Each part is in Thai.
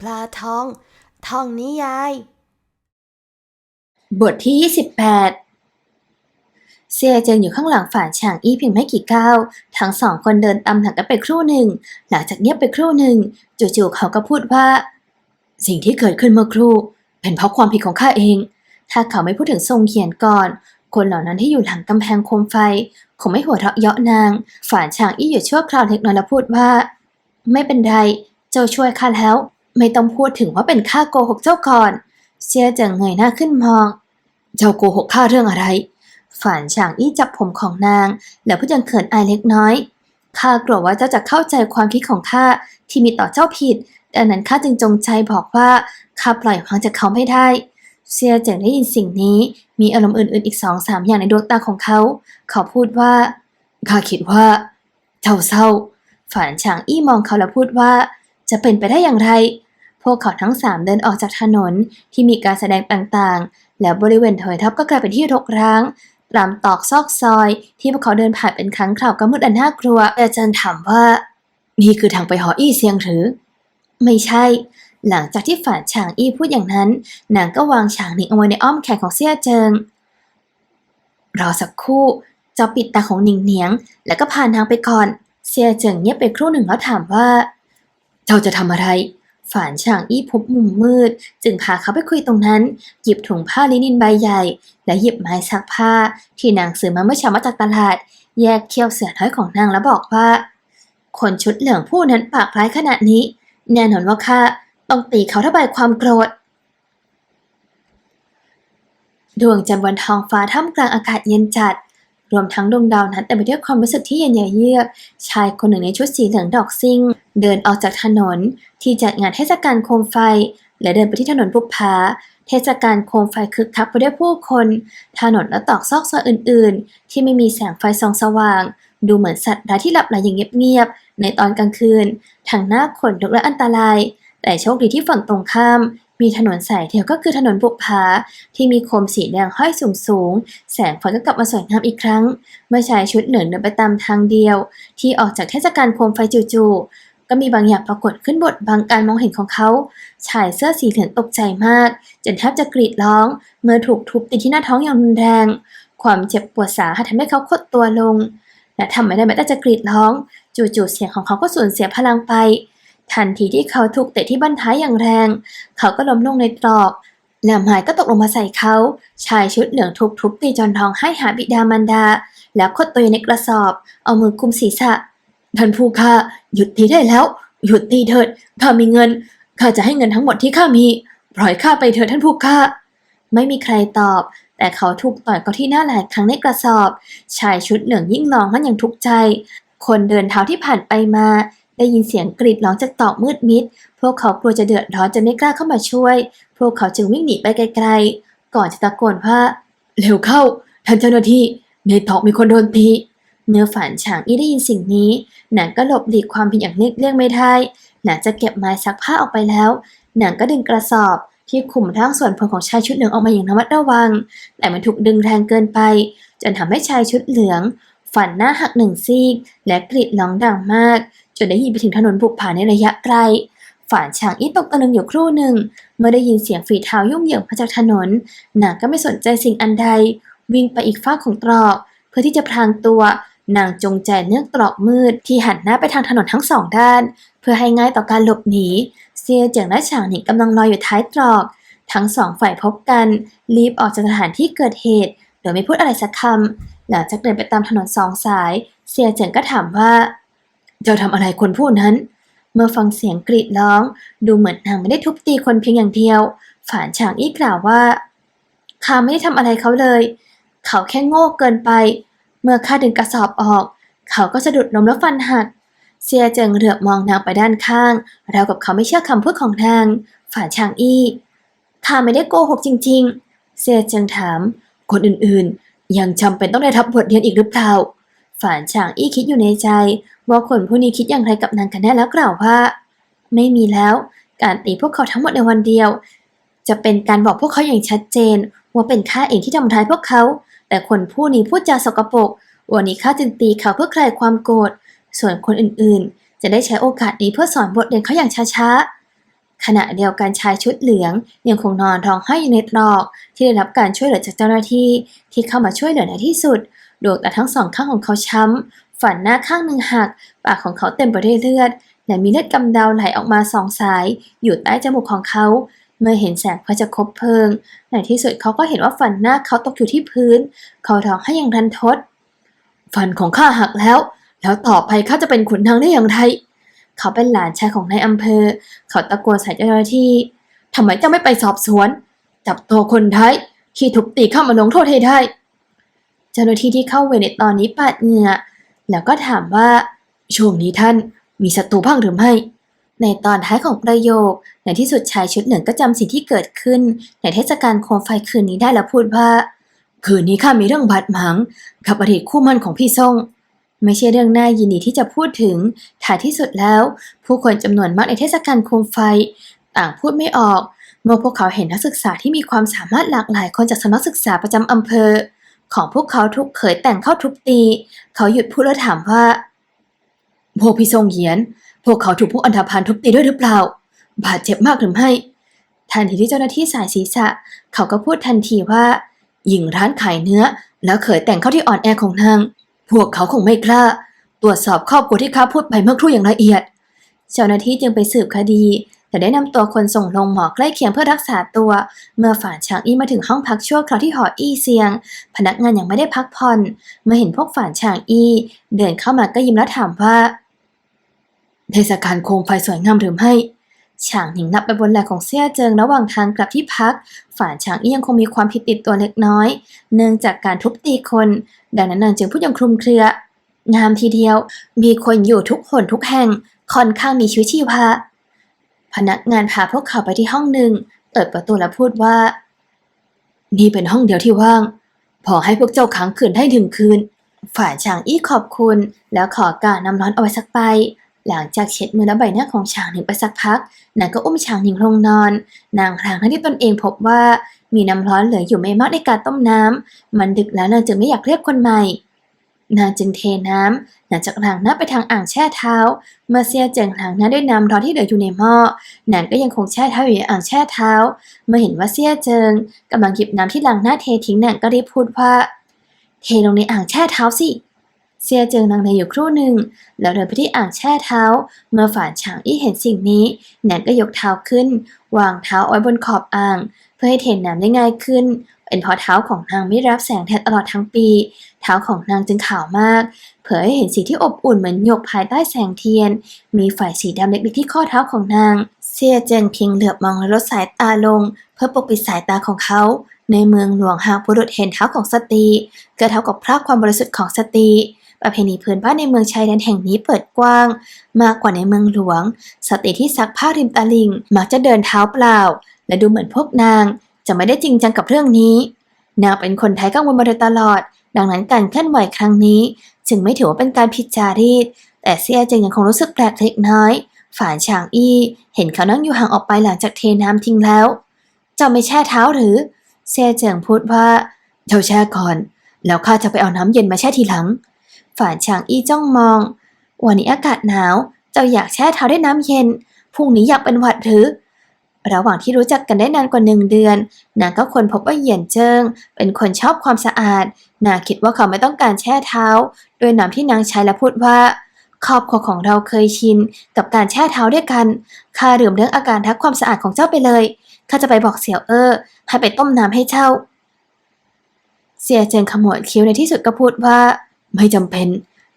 ปลาทอง ทองนิยาย บทที่ 28 เซียเจิงอยู่ข้างหลังฝ่านฉางอี้เพียงไม่กี่ก้าว ทั้งสองคนเดินตามหลังกันไปครู่หนึ่ง หลังจากเงียบไปครู่หนึ่ง จู่ๆเขาก็พูดว่า สิ่งที่เกิดขึ้นเมื่อครู่ เป็นเพราะความผิดของข้าเอง ถ้าเขาไม่พูดถึงทรงเขียนก่อน คนเหล่านั้นที่อยู่หลังกำแพงโคมไฟ คงไม่หัวเราะเยาะนาง ฝานฉางอี้หยุดชั่วคราวเล็กน้อยแล้วพูดว่า ไม่เป็นไร เจ้าช่วยข้าแล้ว ไม่ต้องพูดถึงว่าเป็นข้าโกหกเจ้าก่อนเซียเจิงเงยหน้าขึ้นมอง เจ้าโกหกข้าเรื่องอะไร ฝานฉางอี้จับผมของนาง แล้วพูดยังเขินอายเล็กน้อย ข้ากลัวว่าเจ้าจะเข้าใจความคิดของข้าที่มีต่อเจ้าผิด ดังนั้นข้าจึงจงใจบอกว่าข้าปล่อยวางจากเขาไม่ได้ เซียเจิงได้ยินสิ่งนี้ มีอารมณ์อื่นๆอีกสองสามอย่างในดวงตาของเขา เขาพูดว่า ข้าคิดว่าเจ้าเศร้า ฝานฉางอี้มองเขาแล้วพูดว่า จะเป็นไปได้อย่างไร พวกเขาทั้งสามเดินออกจากถนนที่มีการแสดงต่างๆ แล้วบริเวณถอยทับก็กลายเป็นที่รกร้างตามตอกซอกซอย ที่พวกเขาเดินผ่านเป็นครั้งคราวก็มืดอันน่ากลัวอาจารย์ถามว่า นี่คือทางไปหออี้เซียงหรือ ไม่ใช่ หลังจากที่ฝานฉางอี้พูดอย่างนั้นนางก็วางฉางหนิงเอาไว้ในอ้อมแขนของเสี่ยเจิงรอสักครู่เจ้าปิดตาของหนิงเหนียง แล้วก็พานางไปก่อน เสี่ยเจิงเงียบไปครู่หนึ่งแล้วถามว่า เจ้าจะทำอะไรฝานฉางอี้พบมุมมืด จึงพาเขาไปคุยตรงนั้น หยิบถุงผ้าลินินใบใหญ่ และหยิบไม้ซักผ้า ที่นางซื้อมาเมื่อเช้ามาจากตลาด แยกเขี้ยวเสือน้อยของนางแล้วบอกว่า คนชุดเหลืองผู้นั้นปากร้ายขนาดนี้ แน่นอนว่าข้า ต้องตีเขาระบายความโกรธ ดวงจันทร์บนท้องฟ้าท่ามกลางอากาศเย็นจัด รวมทั้งดวงดาวนั้นเต็มไปด้วยความรู้สึกที่เย็นเยือกชายคนหนึ่งในชุดสีเหลืองดอกซิ่ง เดินออกจากถนนที่จัดงานเทศกาลโคมไฟ และเดินไปที่ถนนบุพาเทศกาลโคมไฟคึกคักไปด้วยผู้คน ถนนและตอกซอกซอยอื่น ๆ ที่ไม่มีแสงไฟส่องสว่าง ดูเหมือนสัตว์ร้ายที่หลับไหลอย่างเงียบ ๆ ในตอนกลางคืน ทั้งน้าขนลุกและอันตราย แต่โชคดีที่ฝั่งตรงข้าม มีถนนสายเดียวก็คือถนนบุพภาที่มีโคมสีแดงห้อยสูงๆแสงไฟก็กลับมาสวยงามอีกครั้ง เมื่อชายชุดเหลืองเดินไปตามทางเดียว ที่ออกจากเทศกาลโคมไฟจู่ๆก็มีบางอย่างปรากฏขึ้นบดบังการมองเห็นของเขา ชายเสื้อสีเหลืองตกใจมาก จนแทบจะกรีดร้อง เมื่อถูกทุบตีที่หน้าท้องอย่างรุนแรง ความเจ็บปวดสาหัสทำให้เขาคดตัวลงและทำไม่ได้แม้แต่จะกรีดร้อง จู่ๆเสียงของเขาก็สูญเสียพลังไป ทันทีที่เขาถูกเตะที่บั้นท้ายอย่างแรง เขาก็ล้มลงในตรอกแล้วไม้ก็ตกลงมาใส่เขา ชายชุดเหลืองถูกทุบตีจนร้องไห้หาบิดามารดา แล้วคดตัวอยู่ในกระสอบ เอามือกุมศีรษะ ท่านผู้ข้าหยุดตีได้แล้ว หยุดตีเถิด ข้ามีเงิน ข้าจะให้เงินทั้งหมดที่ข้ามี ปล่อยข้าไปเถิดท่านผู้ข้า ไม่มีใครตอบ แต่เขาถูกต่อยเขาที่หน้าหลายครั้งในกระสอบ ชายชุดเหลืองยิ่งร้องนั่นอย่างทุกข์ใจ คนเดินเท้าที่ผ่านไปมา ได้ยินเสียงกรีดร้องจากตอกมืดมิด พวกเขากลัวจะเดือดร้อนจนไม่กล้าเข้ามาช่วย พวกเขาจึงวิ่งหนีไปไกลๆ ก่อนจะตะโกนว่า เร็วเข้า ท่านเจ้าหน้าที่ ในตอกมีคนโดนตีเนื้อฝันฉางอี้ได้ยินสิ่งนี้ นางก็หลบหลีกความผิดอย่างเลี่ยงไม่ได้หลังจากเก็บไม้ซักผ้าออกไปแล้ว นางก็ดึงกระสอบที่คุมร่างส่วนผลของชายชุดเหลืองออกมาอย่างระมัดระวัง แต่มันถูกดึงแรงเกินไป จนทำให้ชายชุดเหลือง ฝันหน้าหักหนึ่งซีก และกรีดร้องดังมาก จนได้ยินไปถึงถนนบุกผาในระยะไกลฝานฉางอี้ตกตะลึงอยู่ครู่หนึ่ง เมื่อได้ยินเสียงฝีเท้ายุ่งเหยิงมาจากถนนนางก็ไม่สนใจสิ่งอันใด วิ่งไปอีกฝ้ากของตรอก เพื่อที่จะพรางตัวนางจงใจเนือตรอกมืดที่หันหน้าไปทางถนนทั้งสองด้าน เพื่อให้ง่ายต่อการหลบหนี เซียเจิงและฉางหนิงกำลังรอยอยู่ท้ายตรอก ทั้งสองฝ่ายพบกันรีบออกจากสถานที่เกิดเหตุ โดยไม่พูดอะไรสักคำหลังจากเดินไปตามถนนสองสาย เซียเจิงก็ถามว่า เจ้าทำอะไรคนผู้นั้น เมื่อฟังเสียงกรีดร้อง ดูเหมือนนางไม่ได้ทุบตีคนเพียงอย่างเดียว ฝานฉางอี้กล่าวว่าข้าไม่ได้ทำอะไรเขาเลย เขาแค่โง่เกินไป เมื่อข้าดึงกระสอบออก เขาก็สะดุดล้มแล้วฟันหัก เซียเจิงเหลือบมองนางไปด้านข้างราวกับเขาไม่เชื่อคำพูดของนาง ฝานฉางอี้ข้าไม่ได้โกหกจริง ๆ เซียเจิงถาม คนอื่นๆ ยังจำเป็นต้องได้รับบทเรียนอีกหรือเปล่า ฝานฉางอี้คิดอยู่ในใจว่าคนผู้นี้คิดอย่างไรกับนางกันแน่แล้วกล่าวว่า ไม่มีแล้ว การตีพวกเขาทั้งหมดในวันเดียว จะเป็นการบอกพวกเขาอย่างชัดเจน ว่าเป็นข้าเองที่ทำร้ายพวกเขา แต่คนผู้นี้พูดจาสกปรกวันนี้ข้าจึงตีเขาเพื่อคลายความโกรธส่วนคนอื่นๆ จะได้ใช้โอกาสนี้เพื่อสอนบทเรียนเขาอย่างช้าๆ ขณะเดียวกันชายชุดเหลืองยังคงนอนร้องไห้อยู่ในตรอก ที่ได้รับการช่วยเหลือจากเจ้าหน้าที่ที่เข้ามาช่วยเหลือในที่สุด ดวงตาทั้งสองข้างของเขาช้ำฝันหน้าข้างหนึ่งหัก ปากของเขาเต็มไปด้วยเลือด และมีเลือดกำเดาไหลออกมาสองสาย อยู่ใต้จมูกของเขา เมื่อเห็นแสงไฟจะคบเพลิง ในที่สุดเขาก็เห็นว่าฝันหน้าเขาตกอยู่ที่พื้น เขาร้องให้อย่างรันทดฟันของข้าหักแล้ว แล้วต่อไปข้าจะเป็นขุนนางได้อย่างไร เขาเป็นหลานชายของนายอำเภอ เขาตะโกนใส่เจ้าหน้าที่ทำไมเจ้าไม่ไปสอบสวน จับตัวคนร้ายที่ทุบตีข้ามาลงโทษให้ได้ เจ้าหน้าที่ที่เข้าเวรในตอนนี้ปาดเหงื่อแล้วก็ถามว่าช่วงนี้ท่านมีศัตรูบ้างหรือไม่ ในตอนท้ายของประโยค ในที่สุดชายชุดเหลืองก็จำสิ่งที่เกิดขึ้น ในเทศกาลโคมไฟคืนนี้ได้แล้วพูดว่า คืนนี้ข้ามีเรื่องบาดหมางกับอดีตคู่มั่นของพี่ซ่งไม่ใช่เรื่องน่ายินดีที่จะพูดถึงท้ายที่สุดแล้ว ผู้คนจำนวนมากในเทศกาลโคมไฟ ต่างพูดไม่ออก เมื่อพวกเขาเห็นนักศึกษาที่มีความสามารถหลากหลายคนจากสำนักศึกษาประจำอำเภอ ของพวกเขาทุกเขยแต่งเข้าทุบตี เขาหยุดพูดแล้วถามว่า พวกพี่ทรงเหียน พวกเขาถูกพวกอันธพาลทุบตีด้วยหรือเปล่า บาดเจ็บมากหรือไม่ ทันทีที่เจ้าหน้าที่สายศีรษะ เขาก็พูดทันทีว่า หญิงร้านขายเนื้อ แล้วเขยแต่งเข้าที่อ่อนแอของนาง พวกเขาคงไม่กล้า ตรวจสอบครอบครัวที่ข้าพูดไปเมื่อครู่อย่างละเอียด เจ้าหน้าที่จึงไปสืบคดี แต่ได้นำตัวคนส่งลงหมอใกล้เคียงเพื่อรักษาตัว เมื่อฝ่านชางอี้มาถึงห้องพักชั่วคราวที่หออี้เซียง พนักงานยังไม่ได้พักผ่อน เมื่อเห็นพวกฝ่านชางอี้ เดินเข้ามาก็ยิ้มแล้วถามว่า เทศกาลโคมไฟสวยงามหรือไม่ฉางหนิงนับไปบนไหล่ของเสี่ยเจิงระหว่างทางกลับที่พัก ฝ่านฉางอี้ยังคงมีความผิดติดตัวเล็กน้อย เนื่องจากการทุบตีคน ดังนั้นนางจึงพูดอย่างคลุมเครืองามทีเดียว มีคนอยู่ทุกหนทุกแห่ง ค่อนข้างมีชีวิตชีวา พนักงานพาพวกเขาไปที่ห้องหนึ่ง เปิดประตูและพูดว่า นี่เป็นห้องเดียวที่ว่าง พอให้พวกเจ้าค้างคืนได้ถึงคืน ฝ่ายฉางอี้ขอบคุณ แล้วขอการน้ำร้อนเอาไว้สักใบหลังจากเช็ดมือและใบหน้าของฉางหนิงไปสักพัก นางก็อุ้มฉางหนิงลงนอน นางพลางทั้งที่ตนเองพบว่ามีน้ำร้อนเหลืออยู่ไม่มากในการต้มน้ำ มันดึกแล้วนางจึงไม่อยากเรียกคนใหม่ นางจึงเทน้ำหลังจากล้างหน้าไปทางอ่างแช่เท้า เมื่อเสียเจิงล้างหน้าด้วยน้ำร้อนที่เหลืออยู่ในหม้อนางก็ยังคงแช่เท้าอยู่ในอ่างแช่เท้า เมื่อเห็นว่าเสียเจิงกำลังหยิบน้ำที่ล้างหน้าเททิ้งนางก็รีบพูดว่า เทลงในอ่างแช่เท้าสิเสียเจิงลังเลอยู่ครู่หนึ่ง แล้วเดินไปที่อ่างแช่เท้า เมื่อฝ่านฉางอี้เห็นสิ่งนี้นางก็ยกเท้าขึ้น วางเท้าอาไว้บนขอบอ่าง เพื่อให้เทน้ำได้ง่ายขึ้น เป็นเพราะเท้าของนางไม่รับแสงแดดตลอดทั้งปี เท้าของนางจึงขาวมาก เผยให้เห็นสีที่อบอุ่นเหมือนหยกภายใต้แสงเทียน มีฝ่ายสีดำเล็กๆที่ข้อเท้าของนางเสียเจิงเพียงเหลือบมองและลดสายตาลง เพื่อปกปิดสายตาของเขา ในเมืองหลวงหากบุรุษเห็นเท้าของสตรีก็เท่ากับพรากความบริสุทธิ์ของสตรีประเพณีพื้นบ้านในเมืองชายแดนแห่งนี้เปิดกว้าง มากกว่าในเมืองหลวง สตรีที่ซักผ้าริมตลิ่ง มักจะเดินเท้าเปล่า และดูเหมือนพวกนาง จะไม่ได้จริงจังกับเรื่องนี้ นางเป็นคนไทยกังวลมาโดยตลอด ดังนั้นการเคลื่อนไหวครั้งนี้ จึงไม่ถือว่าเป็นการผิดจารีต แต่เซียเจิงยังคงรู้สึกแปลกเล็กน้อย ฝานฉางอี้ เห็นเขานั่งอยู่ห่างออกไปหลังจากเทน้ำทิ้งแล้ว เจ้าไม่แช่เท้าหรือ เซียเจิงพูดว่าเจ้าแช่ก่อน แล้วข้าจะไปเอาน้ำเย็นมาแช่ทีหลัง ฝานฉางอี้จ้องมอง วันนี้อากาศหนาว เจ้าอยากแช่เท้าด้วยน้ำเย็นพรุ่งนี้อยากเป็นหวัดหรือ ระหว่างที่รู้จักกันได้นานกว่าหนึ่งเดือน นางก็ค้นพบว่าเหยียนเจิงเป็นคนชอบความสะอาด นางคิดว่าเขาไม่ต้องการแช่เท้า ด้วยน้ำที่นางใช้และพูดว่า ครอบครัวของเราเคยชิน กับการแช่เท้าด้วยกัน ข้าลืมเรื่องอาการทักความสะอาดของเจ้าไปเลย ข้าจะไปบอกเสี่ยวเอ้อให้ไปต้มน้ำให้เจ้า เสี่ยเจิงขมวดคิ้วในที่สุดก็พูดว่า ไม่จำเป็น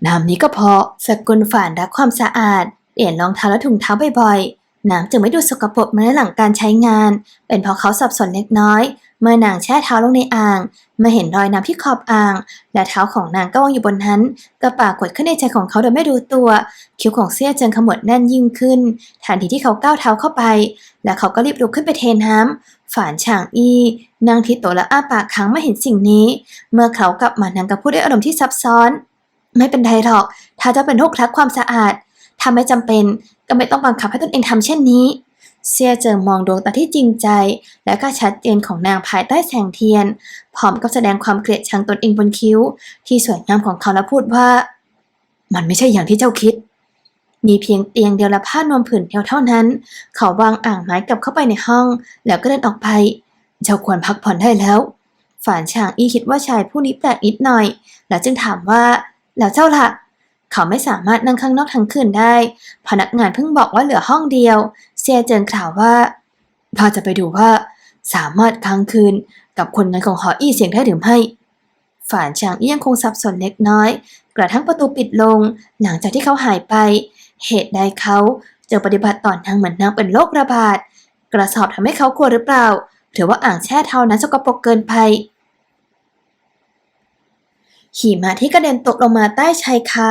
น้ำนี้ก็พอ สกุลฝานรักความสะอาด เปลี่ยนรองเท้าและถุงเท้าบ่อยๆ น้ำจึงไม่ดูสกปรกเหมื่อนหลังการใช้งาน เป็นเพราะเขาสับสนเล็กน้อย เมื่อนางแช่เท้าลงในอ่างเมื่อเห็นรอยน้ำที่ขอบอ่าง และเท้าของนางก็วางอยู่บนนั้นก็ปากฏขึ้นในใจของเขาโดยไม่รู้ตัว คิ้วของเสี้ยเจิงขมวดแน่นยิ่งขึ้น ทันทีที่เขาก้าวเท้าเข้าไป และเขาก็รีบลุกขึ้นไปเทน้ำฝานฉางอี้นางที่โตและอ้าปากค้างไม่เห็นสิ่งนี้ เมื่อเขากลับมานางก็พูดด้วยอารมณ์ที่ซับซ้อน ไม่เป็นไรหรอก ถ้าจ้าเป็นโรครักความสะอาดถ้าไม่จำเป็น ก็ไม่ต้องบังคับให้ตนเองทำเช่นนี้ เซียเจิงมองดวงตาที่จริงใจ และก็ชัดเจนของนางภายใต้แสงเทียน พร้อมกับแสดงความเกลียดชังตนเองบนคิ้ว ที่สวยงามของเขาและพูดว่า มันไม่ใช่อย่างที่เจ้าคิด มีเพียงเตียงเดียวและผ้านวมผืนเดียวเท่านั้น เขาวางอ่างไม้กลับเข้าไปในห้อง แล้วก็เดินออกไป เจ้าควรพักผ่อนได้แล้วฝานฉางอีคิดว่าชายผู้นี้แปลกนิดหน่อย แล้วจึงถามว่า แล้วเจ้าล่ะ เขาไม่สามารถนั่งข้างนอกทั้งคืนได้ พนักงานเพิ่งบอกว่าเหลือห้องเดียว เซียเจินกล่าวว่าเราจะไปดูว่าสามารถค้างคืนกับคนงานของหออี้เสียงได้หรือไม่ฝานฉางอี้ยังคงสับสนเล็กน้อย กระทั่งประตูปิดลง หลังจากที่เขาหายไป เหตุใดเขาจะปฏิบัติต่อนางเหมือนนางเป็นโรคระบาด กระสอบทำให้เขากลัวหรือเปล่า หรือว่าอ่างแช่เท้านั้นสกปรกเกินไป หิมะที่กระเด็นตกลงมาใต้ชายคา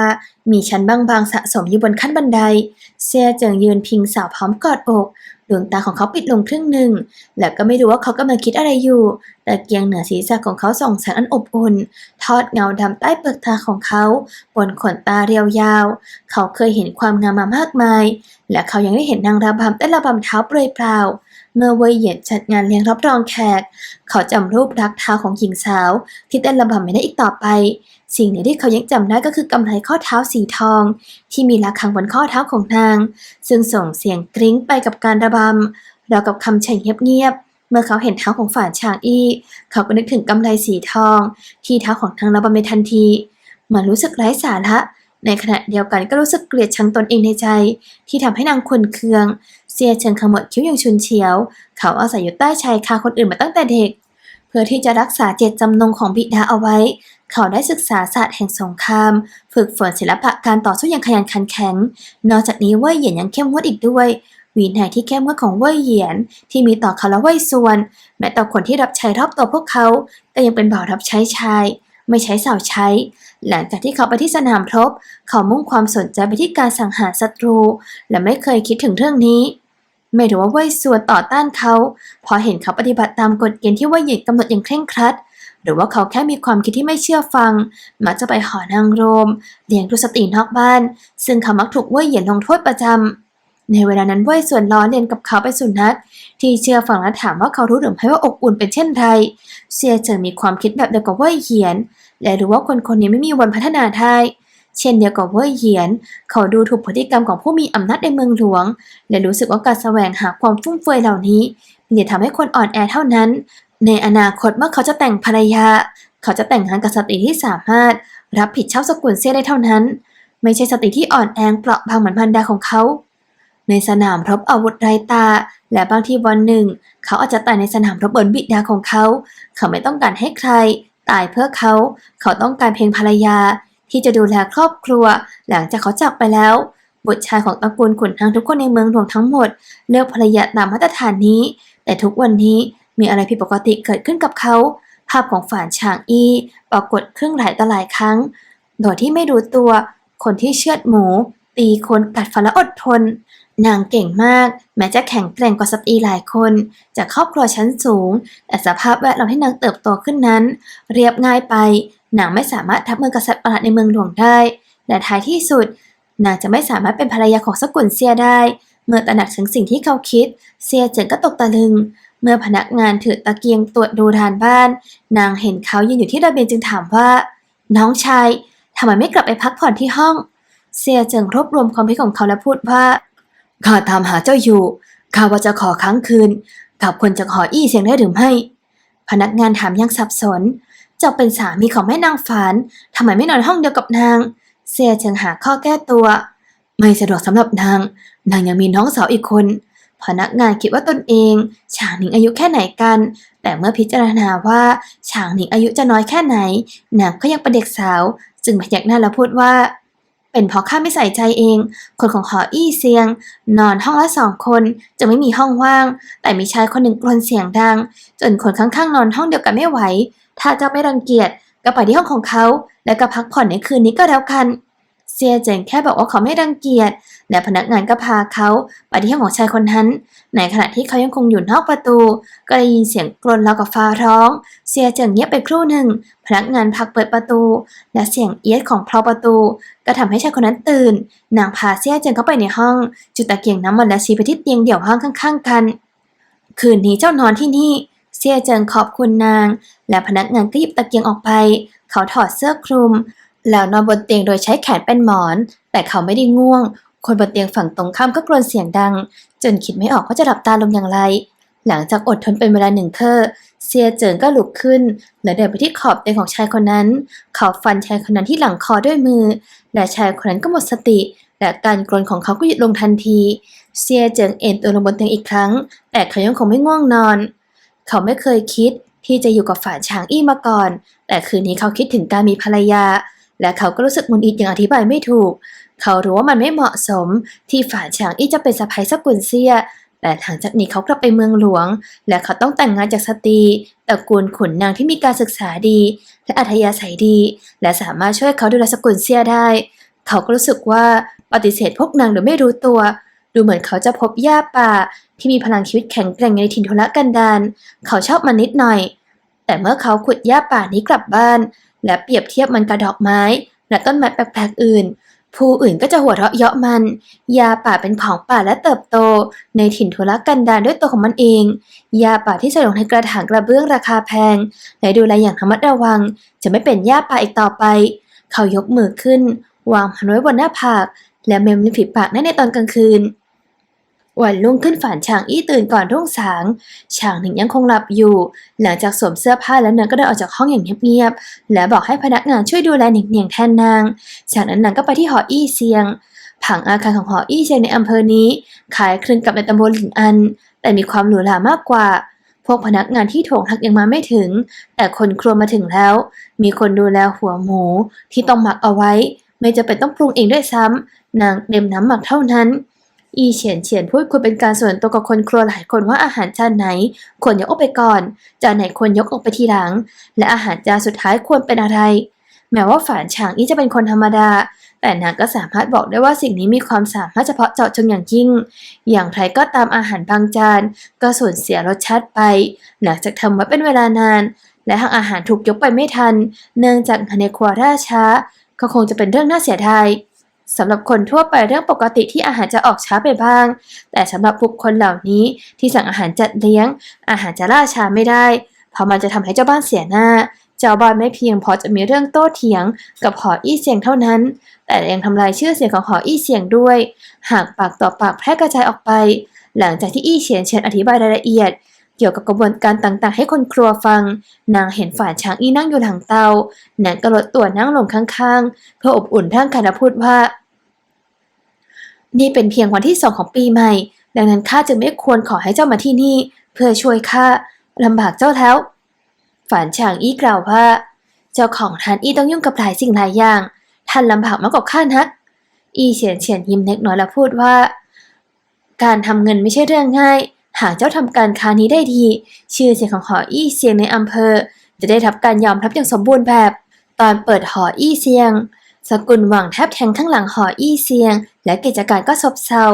มีชั้นบางๆสะสมอยู่บนขั้นบันได เซียเจิงยืนพิงสาวพร้อมกอดอกดวงตาของเขาปิดลงครึ่งหนึ่ง และก็ไม่รู้ว่าเขากำลังคิดอะไรอยู่แต่เกียงเหนือศีรษะของเขาส่องแสงอันอบอุ่น ทอดเงาดำใต้เปลือกตาของเขา บนขนตาเรียวยาว เขาเคยเห็นความงามมามากมาย และเขายังได้เห็นนางระบำเต้นระบำเท้าเปลือยเปล่า เมื่อเว่ยเหยียนจัดงานเลี้ยงรับรองแขก เขาจำรูปรักเท้าของหญิงสาว ที่เต้นระบำไม่ได้อีกต่อไป สิ่งหนึ่งที่เขายังจำได้ก็คือกำไลข้อเท้าสีทอง ที่มีระฆังบนข้อเท้าของนาง ซึ่งส่งเสียงกริ้งไปกับการระบำราวกับคำเฉยเงียบเมื่อเขาเห็นเท้าของฝ่านชางอี้ เขาก็นึกถึงกำไลสีทอง ที่เท้าของนางระบำในทันทีหมือนรู้สึกไร้สาระในขณะเดียวกันก็รู้สึกเกลียดชังตนเองในใจ ที่ทำให้นางขุนเคือง เสียเชิงขมวดคิ้วอย่างชุนเฉียว เขาอาศัยอยู่ใต้ชายคาคนอื่นมาตั้งแต่เด็ก เพื่อที่จะรักษาเจตจำนงของบิดาเอาไว้ เขาได้ศึกษาศาสตร์แห่งสงคราม ฝึกฝนศิลปะการต่อสู้อย่างขยันขันแข็ง นอกจากนี้เว่ยเหยียนยังเข้มงวดอีกด้วยวินัยที่เข้มงวดของเว่ยเหยียนที่มีต่อเขาและเว่ยส่วน แม้ต่อคนที่รับใช้รอบตัวพวกเขาก็ยังเป็นบ่าวรับใช้ชาย ไม่ใช้สาวใช้ หลังจากที่เขาไปที่สนามรบ เขามุ่งความสนใจไปที่การสังหารศัตรู และไม่เคยคิดถึงเรื่องนี้ ไม่รู้ว่าเว่ยส่วนต่อต้านเขาพอเห็นเขาปฏิบัติตามกฎเกณฑ์ที่เว่ยเหยียนกำหนดอย่างเคร่งครัด หรือว่าเขาแค่มีความคิดที่ไม่เชื่อฟัง มักจะไปหอนางโรมเลี้ยงดูสตรีนอกบ้าน ซึ่งเขามักถูกเว่ยเหยียนลงโทษประจำในเวลานั้นเว่ยส่วนล้อเลียนกับเขาไปสุนัขที่เชื่อฟังและถามว่าเขารู้หรือไม่ว่าอบอุ่นเป็นเช่นไรเซียเจิงมีความคิดแบบเดียวกับเว่ยเหยียน และรู้ว่าคนคนนี้ไม่มีวันพัฒนาได้ เช่นเดียวกับเว่ยเหียน เขาดูถูกพฤติกรรมของผู้มีอำนาจในเมืองหลวง และรู้สึกว่าการแสวงหาความฟุ่มเฟือยเหล่านี้มีแต่ทำให้คนอ่อนแอเท่านั้น ในอนาคตเมื่อเขาจะแต่งภรรยา เขาจะแต่งงานกับสตรีที่สามารถ รับผิดชอบสกุลเซียได้เท่านั้น ไม่ใช่สตรีที่อ่อนแอเปราะบางเหมือนพันดาของเขา ในสนามรบอาวุธไรตา และบางทีวันหนึ่ง เขาอาจจะตายในสนามรบบนบิดาของเขา เขาไม่ต้องการให้ใคร ตายเพื่อเขา เขาต้องการเพียงภรรยา ที่จะดูแลครอบครัว หลังจากเขาจากไปแล้ว บุตรชายของตระกูลขุนนางทุกคนในเมืองหลวงทั้งหมด เลือกภรรยาตามมาตรฐานนี้ แต่ทุกวันนี้มีอะไรผิดปกติเกิดขึ้นกับเขา ภาพของฝานฉางอี้ปรากฏครื่งหลายต่อหลายครั้ง โดยที่ไม่รู้ตัว คนที่เชือดหมู ตีคนกัดฟันและอดทน นางเก่งมาก แม้จะแข็งแกร่งกว่าสตรีหลายคน จากครอบครัวชั้นสูง แต่สภาพแวดล้อมที่นางเติบโตขึ้นนั้น เรียบง่ายไป นางไม่สามารถทับมือกับสัตว์ประหลาดในเมืองหลวงได้ และท้ายที่สุด นางจะไม่สามารถเป็นภรรยาของสกุลเซียได้ เมื่อตระหนักถึงสิ่งที่เขาคิด เซียเจิงก็ตกตะลึง เมื่อพนักงานถือตะเกียงตรวจดูทานบ้าน นางเห็นเขายืนอยู่ที่ระเบียงจึงถามว่า น้องชายทำไมไม่กลับไปพักผ่อนที่ห้อง เซียเจิงรวบรวมความคิดของเขาและพูดว่าข้าตามหาเจ้าอยู่ข้าว่าจะขอค้างคืนกับคนจากหออี้เสียงได้หรือไม่ พนักงานถามยังสับสน เจ้าเป็นสามีของแม่นางฝานทำไมไม่นอนห้องเดียวกับนางเซียเจิงหาข้อแก้ตัว ไม่สะดวกสำหรับนาง นางยังมีน้องสาวอีกคน พนักงานคิดว่าตนเองฉางหนิงอายุแค่ไหนกัน แต่เมื่อพิจารณาว่าฉางหนิงอายุจะน้อยแค่ไหนนางก็ยังเป็นเด็กสาว จึงพยักหน้าแล้วพูดว่า เป็นเพราะข้าไม่ใส่ใจเอง คนของหออี้เซียง นอนห้องละสองคนจะไม่มีห้องว่าง แต่มีชายคนหนึ่งกรนเสียงดัง จนคนข้างๆนอนห้องเดียวกันไม่ไหว ถ้าเจ้าไม่รังเกียจก็ไปที่ห้องของเขา แล้วก็พักผ่อนในคืนนี้ก็แล้วกัน เซียเจงแค่บอกว่าเขาไม่รังเกียจและพนักงานก็พาเขาไปที่ห้องของชายคนนั้น ในขณะที่เขายังคงอยู่นอกประตู ก็ได้ยินเสียงกรนราวกับฟ้าร้องเสียเจงเงียบไปครู่หนึ่ง พนักงานพักเปิดประตู และเสียงเอียดของเพลาประตู ก็ทำให้ชายคนนั้นตื่น นางพาเสียเจงเข้าไปในห้อง จุดตะเกียงน้ำมันและชี้ไปที่เตียงเดี่ยวห้องข้าง ๆ กัน คืนนี้เจ้านอนที่นี่ เสียเจิงขอบคุณนาง และพนักงานก็หยิบตะเกียงออกไป เขาถอดเสื้อคลุม แล้วนอนบนเตียงโดยใช้แขนเป็นหมอน แต่เขาไม่ได้ง่วง คนบนเตียงฝั่งตรงข้ามก็กรนเสียงดัง จนคิดไม่ออกว่าจะหลับตาลงอย่างไร หลังจากอดทนเป็นเวลาหนึ่งเคอเซียเจิงก็ลุกขึ้น และเดินไปที่ขอบเตียงของชายคนนั้น เขาฟันชายคนนั้นที่หลังคอด้วยมือ และชายคนนั้นก็หมดสติ และการกรนของเขาก็หยุดลงทันที เซียเจิงเอนตัวลงบนเตียงอีกครั้ง แต่เขายังคงไม่ง่วงนอน เขาไม่เคยคิดที่จะอยู่กับฝ่านฉางอี้มาก่อน แต่คืนนี้เขาคิดถึงการมีภรรยา และเขาก็รู้สึกหงุนงิดอย่างอธิบายไม่ถูก เขารู้ว่ามันไม่เหมาะสม ที่ฝ่านฉางอี้จะเป็นสะพ้ยสกุลเซีย แต่หลังจากนี้เขากลับไปเมืองหลวง และเขาต้องแต่งงานจากสตรีตระกูลขุนนางที่มีการศึกษาดี และอัธยาศัยดี และสามารถช่วยเขาดูแลสกุลเซียได้ เขาก็รู้สึกว่าปฏิเสธพวกนางโดยไม่รู้ตัว ดูเหมือนเขาจะพบหญ้าป่า ที่มีพลังชีวิตแข็งแกร่งในถิ่นทุรกันดารเขาชอบมันนิดหน่อย แต่เมื่อเขาขุดหญ้าป่านี้กลับบ้าน และเปรียบเทียบมันกับดอกไม้ และต้นไม้แปลกๆอื่น ผู้อื่นก็จะหัวเราะเยาะมันยาป่าเป็นของป่าและเติบโต ในถิ่นทุรกันดารด้วยตัวของมันเองยาป่าที่ใส่ลงในกระถางกระเบื้องราคาแพงและดูแลอย่างระมัดระวัง จะไม่เป็นยาป่าอีกต่อไป เขายกมือขึ้น วางมันไว้บนหน้าผาก และเมมริมฝีปากนั่นในตอนกลางคืน วันรุ่งขึ้นฝันฉางอี้ตื่นก่อนรุ่งสางฉางหนิงยังคงหลับอยู่ หลังจากสวมเสื้อผ้าแล้วนางก็เดินออกจากห้องอย่างเงียบๆ และบอกให้พนักงานช่วยดูแลหนิงเนียงแทนนาง จากนั้นนางก็ไปที่หออี้เซียง ผังอาคารของหออี้เซียงในอำเภอนี้คล้ายคลึงกับในตำบลหลินอัน แต่มีความหรูหรามากกว่า พวกพนักงานที่โถงทักยังมาไม่ถึง แต่คนครัวมาถึงแล้ว มีคนดูแลหัวหมูที่ต้องหมักเอาไว้ ไม่จะเป็นต้องปรุงเองด้วยซ้ำนางเตรียมน้ำหมักเท่านั้น อีเฉียนเฉียนพูดคุยเป็นการส่วนตัวกับคนครัวหลายคนว่าอาหารจานไหนควรยกออกไปก่อน จานไหนควรยกออกไปทีหลัง และอาหารจานสุดท้ายควรเป็นอะไร แม้ว่าฝานฉางอี้จะเป็นคนธรรมดา แต่นางก็สามารถบอกได้ว่าสิ่งนี้มีความสามารถเฉพาะเจาะจงอย่างยิ่ง อย่างไรก็ตามอาหารบางจานก็สูญเสียรสชาติไป หลังจากทำไว้เป็นเวลานาน และหากอาหารถูกยกไปไม่ทัน เนื่องจากในครัวล่าช้า ก็คงจะเป็นเรื่องน่าเสียดาย สำหรับคนทั่วไปเรื่องปกติที่อาหารจะออกช้าไปบ้าง แต่สำหรับบุคคลเหล่านี้ที่สั่งอาหารจัดเลี้ยง อาหารจะล่าช้าไม่ได้ เพราะมันจะทำให้เจ้าบ้านเสียหน้า เจ้าบ้านไม่เพียงพอจะมีเรื่องโต้เถียง กับหออี้เสียงเท่านั้น แต่ยังทำลายชื่อเสียงของหออี้เสียงด้วย หากปากต่อปากแพร่กระจายออกไป หลังจากที่อี้เฉียนเฉียนอธิบายรายละเอียด เกี่ยวกับกระบวนการต่างๆ ให้คนครัวฟัง นางเห็นฝ่ายช้างอี้นั่งอยู่หลังเตา นางก็ลดตัวนั่งลงข้างๆ เพื่ออบอุ่นร่างกายและพูดว่า นี่เป็นเพียงวันที่สองของปีใหม่ ดังนั้นข้าจึงไม่ควรขอให้เจ้ามาที่นี่ เพื่อช่วยข้าลำบากเจ้าแล้วฝันฉางอี้กล่าวว่า เจ้าของท่านอี้ต้องยุ่งกับหลายสิ่งหลายอย่าง ท่านลำบากมากกว่าข้านัก อี้เฉียนเฉียนยิ้มเล็กน้อยและพูดว่า การทำเงินไม่ใช่เรื่องง่าย หากเจ้าทำการค้านี้ได้ดี ชื่อเสียงของหออี้เซียงในอำเภอ จะได้รับการยอมรับอย่างสมบูรณ์แบบ ตอนเปิดหออี้เซียง สกุลหวังแทบแทงข้างหลังหออี้เซียง และกิจการก็ซบเซา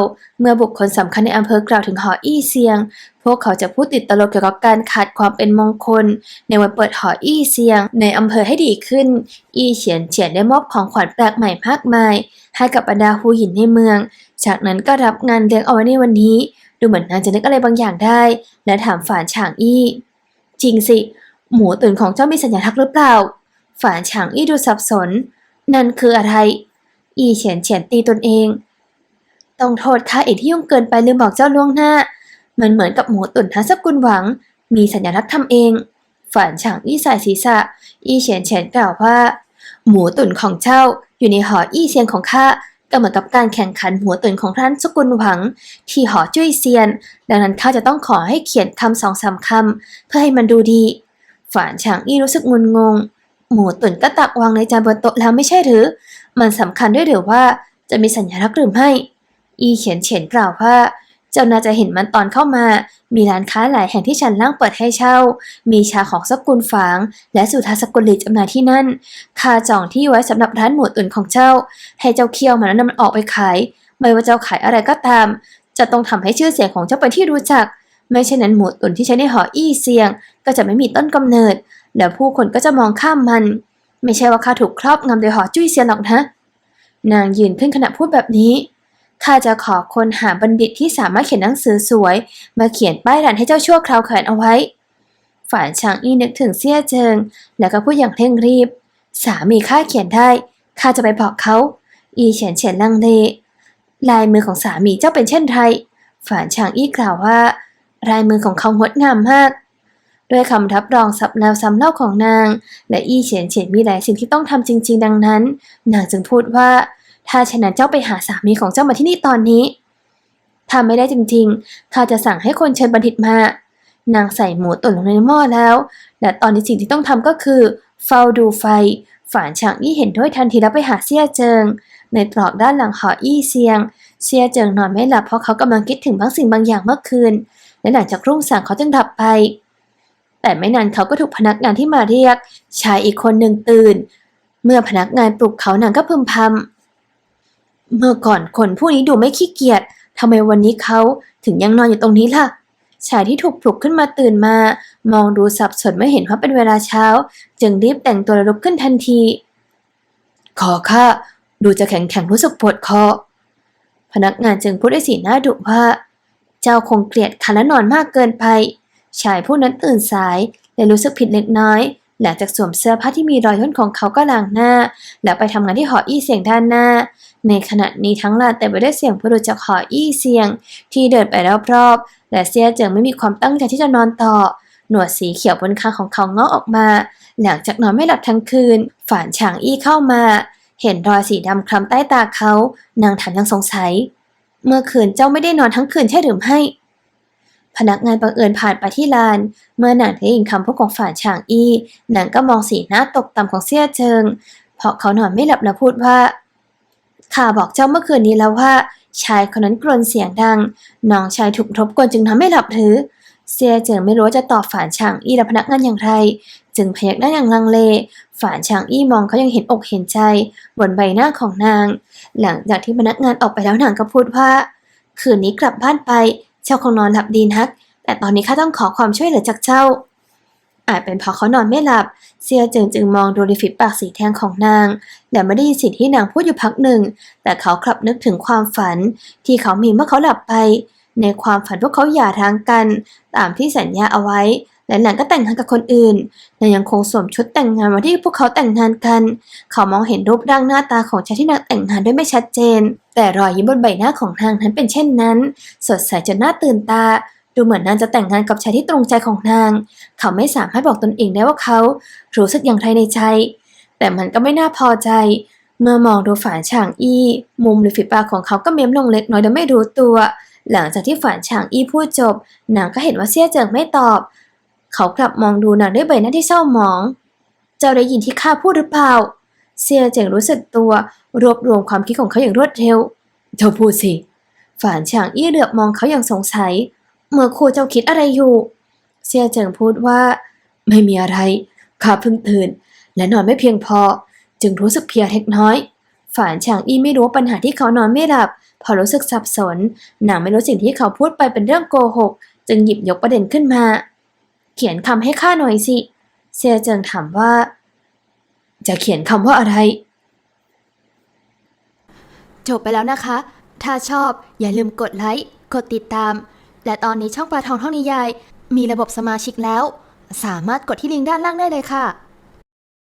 เมื่อบุคคลสำคัญในอำเภอกล่าวถึงหออี้เซียง พวกเขาจะพูดติดตลกเกี่ยวกับการขาดความเป็นมงคล ในวันเปิดหออี้เซียง ในอำเภอให้ดีขึ้น อี้เฉียนเฉียนได้มอบของขวัญแปลกใหม่มากมาย ให้กับบรรดาฮูหินในเมือง จากนั้นก็รับงานเลี้ยงเอาไว้ในวันนี้ ดูเหมือนนางจะนึกอะไรบางอย่างได้ และถามฝานฉางอี้ จริงสิ หมูตุ๋นของเจ้ามีสัญลักษณ์หรือเปล่า ฝานฉางอี้ดูสับสน นั่นคืออะไร อีเฉียนเฉียนตีตนเอง ต้องโทษข้าเองที่ยุ่งเกินไปลืมบอกเจ้าล่วงหน้า มันเหมือนกับหมูตุ๋นทัสกุลหวัง มีสัญลักษณ์ทำเองฝานฉางอี้สายศีรษะ อี้เฉียนเฉียนกล่าวว่า หมูตุ๋นของเจ้าอยู่ในหออี้เซียนของข้าก็เหมือนกับการแข่งขันหมูตุ๋นของท่านสกุลหวัง ที่หอจุ้ยเซียน ดังนั้นข้าจะต้องขอให้เขียนคำสองสามคำเพื่อให้มันดูดีฝานฉางอี้รู้สึกงุนงง หมูตุ๋นก็ตักวางในจานบนโต๊ะแล้วไม่ใช่หรือ มันสำคัญด้วยหรือว่าจะมีสัญลักษณ์หรือไม่ อีเขียนเฉียนกล่าวว่า เจ้าน่าจะเห็นมันตอนเข้ามา มีร้านค้าหลายแห่งที่ชั้นล่างเปิดให้เช่า มีชาของสกุลฝาง และสุทาสกุลหลีจำหน่ายที่นั่นค่าจองที่ไว้สำหรับร้านหมูตุ๋นของเจ้า ให้เจ้าเคี่ยวมันแล้วนำมันออกไปขาย ไม่ว่าเจ้าขายอะไรก็ตาม จะต้องทำให้ชื่อเสียงของเจ้าเป็นที่รู้จัก ไม่เช่นนั้นหมูตุนที่ใช้ในหออี้เซียง ก็จะไม่มีต้นกำเนิด แล้วผู้คนก็จะมองข้ามมัน ไม่ใช่ว่าข้าถูกครอบงำโดยหอจุ้ยเซียนหรอกนะ นางยืนขึ้นขณะพูดแบบนี้ข้าจะขอคนหาบัณฑิตที่สามารถเขียนหนังสือสวย มาเขียนป้ายรันให้เจ้าชั่วคราวแขวนเอาไว้ฝานชางอี้นึกถึงเสี้ยเจิง แล้วก็พูดอย่างเร่งรีบ สามีข้าเขียนได้ข้าจะไปบอกเขาอีเฉียนเฉียนลังเลลายมือของสามีเจ้าเป็นเช่นไรฝานชางอี้กล่าวว่าลายมือของเขางดงามมาก ด้วยคำรับรองสับแล้วซ้ำเล่าของนาง และอี้เฉียนเฉียนมีหลายสิ่งที่ต้องทำจริง ๆ ดังนั้น นางจึงพูดว่า ถ้าฉะนั้นเจ้าไปหาสามีของเจ้ามาที่นี่ตอนนี้ถ้าไม่ได้จริงๆข้าจะสั่งให้คนเชิญบัณฑิตมา นางใส่หมูตุ๋นลงในหม้อแล้ว และตอนนี้สิ่งที่ต้องทำก็คือ เฝ้าดูไฟ ฝานฉางอี้เห็นด้วยทันทีแล้วไปหาเซี่ยเจิง ในตรอกด้านหลังหออี้เซียงเซี่ยเจิงนอนไม่หลับเพราะเขากำลังคิดถึงบางสิ่งบางอย่างเมื่อคืน และหลังจากรุ่งสางเขาจึงดับไป แต่ไม่นานเขาก็ถูกพนักงานที่มาเรียก ชายอีกคนหนึ่งตื่น เมื่อพนักงานปลุกเขานางก็พึมพำเมื่อก่อนคนผู้นี้ดูไม่ขี้เกียจทำไมวันนี้เขาถึงยังนอนอยู่ตรงนี้ล่ะ ชายที่ถูกปลุกขึ้นมาตื่นมา มองดูสับสนไม่เห็นว่าเป็นเวลาเช้า จึงรีบแต่งตัวลุกขึ้นทันที ขอข้าดูจะแข็งแข็งรู้สึกปวดคอ พนักงานจึงพูดด้วยสีหน้าดุว่า เจ้าคงเกลียดคันและนอนมากเกินไป ชายผู้นั้นตื่นสายและรู้สึกผิดเล็กน้อย หลังจากสวมเสื้อผ้าที่มีรอยย่นของเขาก็ล้างหน้า แล้วไปทำงานที่หออี้เสียงด้านหน้า ในขณะนี้ทั้งลานเต็มไปด้วยเสียงบุรุษจากหออี้เสียง ที่เดินไปรอบๆและเสียเจิงไม่มีความตั้งใจที่จะนอนต่อ หนวดสีเขียวบนคางของเขางอกออกมา หลังจากนอนไม่หลับทั้งคืน ฝานฉางอี้เข้ามา เห็นรอยสีดำคล้ำใต้ตาเขา นางถามยังสงสัย เมื่อคืนเจ้าไม่ได้นอนทั้งคืนใช่หรือไม่ พนักงานบังเอิญผ่านไปที่ลาน เมื่อนางได้ยินคำพูดของฝานฉางอี้นางก็มองสีหน้าตกต่ำของเสี้ยเจิง เพราะเขานอนไม่หลับและพูดว่า ข้าบอกเจ้าเมื่อคืนนี้แล้วว่า ชายคนนั้นกรนเสียงดัง น้องชายถูกรบกวนจึงทำให้หลับหรือ เสียเจิงไม่รู้ว่าจะตอบฝานฉางอี้และพนักงานอย่างไร จึงพยักหน้าอย่างลังเลฝานฉางอี้มองเขายังเห็นอกเห็นใจ บนใบหน้าของนาง หลังจากที่พนักงานออกไปแล้วนางก็พูดว่า คืนนี้กลับบ้านไป เจ้าคงนอนหลับดีนัก แต่ตอนนี้ข้าต้องขอความช่วยเหลือจากเจ้า อาจเป็นเพราะเขานอนไม่หลับ เซียเจิงจึงมองดูริฟิบปากสีแทงของนาง และไม่ได้ยินสิ่งที่นางพูดอยู่พักหนึ่ง แต่เขากลับนึกถึงความฝัน ที่เขามีเมื่อเขาหลับไป ในความฝันพวกเขาหย่าทางกัน ตามที่สัญญาเอาไว้ และหลังก็แต่งงานกับคนอื่นและยังคงสวมชุดแต่งงานวันที่พวกเขาแต่งงานกัน เขามองเห็นรูปร่างหน้าตาของชายที่นางแต่งงานด้วยไม่ชัดเจน แต่รอยยิ้มบนใบหน้าของนางนั้นเป็นเช่นนั้น สดใสจนน่าตื่นตา ดูเหมือนนางจะแต่งงานกับชายที่ตรงใจของนาง เขาไม่สามารถบอกตนเองได้ว่าเขารู้สึกอย่างไรในใจ แต่มันก็ไม่น่าพอใจ เมื่อมองดูฝานฉางอี้ มุมหริมฝีปากของเขาก็เม้มลงเล็กน้อยโดยไม่รู้ตัว หลังจากที่ฝานฉางอี้พูดจบนางก็เห็นว่าเสี่ยเจิงไม่ตอบ เขากลับมองดูนางด้วยใบหน้าที่เศร้าหมอง เจ้าได้ยินที่ข้าพูดหรือเปล่าเสียเจิงรู้สึกตัว รวบรวมความคิดของเขาอย่างรวดเร็วเจ้าพูดสิ ฝานฉางอี้เหลือบมองเขาอย่างสงสัย เมื่อครูเจ้าคิดอะไรอยู่เสียเจิงพูดว่า ไม่มีอะไร ข้าเพิ่งตื่น และนอนไม่เพียงพอ จึงรู้สึกเพียเล็กน้อย ฝานฉางอี้ไม่รู้ปัญหาที่เขานอนไม่หลับ พอรู้สึกสับสน นางไม่รู้สิ่งที่เขาพูดไปเป็นเรื่องโกหก จึงหยิบยกประเด็นขึ้นมา เขียนคำให้ข้าหน่อยสิ เซียเจิงถามว่า จะเขียนคำว่าอะไร จบไปแล้วนะคะ ถ้าชอบอย่าลืมกดไลค์ กดติดตาม และตอนนี้ช่องปลาทองท่องนิยาย มีระบบสมาชิกแล้ว สามารถกดที่ลิงก์ด้านล่างได้เลยค่ะ